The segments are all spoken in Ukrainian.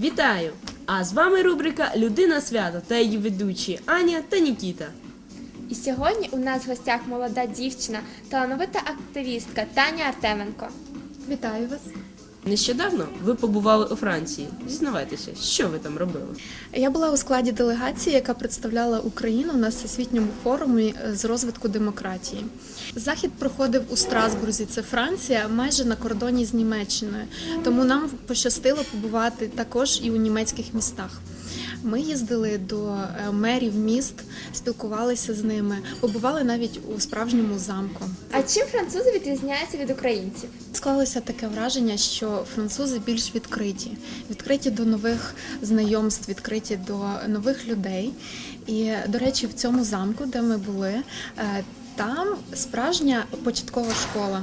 Вітаю! А з вами рубрика Людина свято та її ведучі Аня та Нікіта. І сьогодні у нас в гостях молода дівчина, талановита активістка Таня Артеменко. Вітаю вас. Нещодавно ви побували у Франції. Зізнавайтеся, що ви там робили? Я була у складі делегації, яка представляла Україну на всесвітньому форумі з розвитку демократії. Захід проходив у Страсбурзі, це Франція, майже на кордоні з Німеччиною. Тому нам пощастило побувати також і у німецьких містах. Ми їздили до е, мерів міст, спілкувалися з ними, побували навіть у справжньому замку. А чим французи відрізняються від українців? Склалося таке враження, що французи більш відкриті, відкриті до нових знайомств, відкриті до нових людей. І, до речі, в цьому замку, де ми були, е, там справжня початкова школа.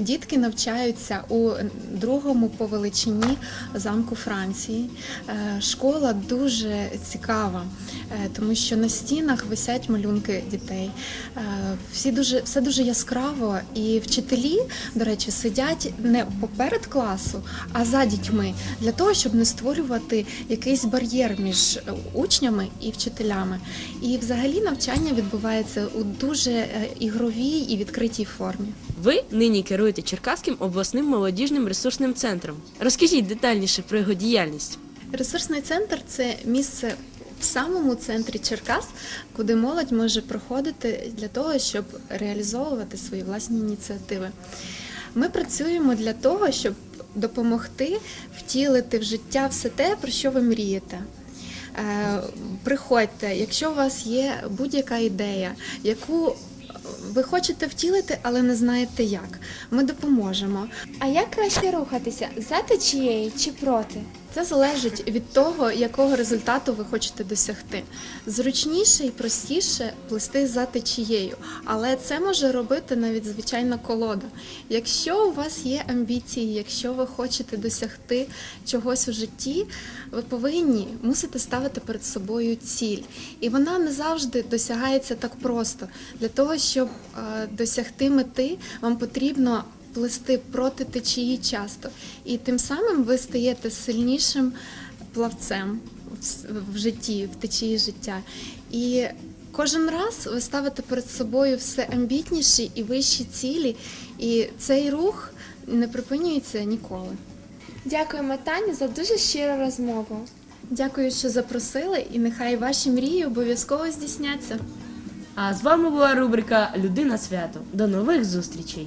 Дітки навчаються у другому по величині замку Франції. Е, Школа дуже цікава, е, тому що на стінах висять малюнки дітей. Е, Всі дуже все дуже яскраво, і вчителі, до речі, сидять не поперед класу, а за дітьми для того, щоб не створювати якийсь бар'єр між учнями і вчителями. І взагалі навчання відбувається у дуже ігровій і відкритій формі. Ви нині керуєте Черкаським обласним молодіжним ресурсним центром. Розкажіть детальніше про його діяльність. Ресурсний центр це місце в самому центрі Черкас, куди молодь може проходити для того, щоб реалізовувати свої власні ініціативи. Ми працюємо для того, щоб допомогти втілити в життя все те, про що ви мрієте. Е, Приходьте, якщо у вас є будь-яка ідея, яку ви хочете втілити, але не знаєте як. Ми допоможемо. А як краще рухатися за течією чи проти? Це залежить від того, якого результату ви хочете досягти. Зручніше і простіше плести за течією, але це може робити навіть звичайна колода. Якщо у вас є амбіції, якщо ви хочете досягти чогось у житті, ви повинні мусите ставити перед собою ціль. І вона не завжди досягається так просто. Для того, щоб е, досягти мети, вам потрібно плести проти течії часто. І тим самим ви стаєте сильнішим плавцем в в житті, в течії життя. І кожен раз ви ставите перед собою все амбітніші і вищі цілі, і цей рух не припинюється ніколи. Дякуємо Тані за дуже щиру розмову. Дякую, що запросили, і нехай ваші мрії обов'язково здійсняться. А з вами була рубрика Людина свято. До нових зустрічей!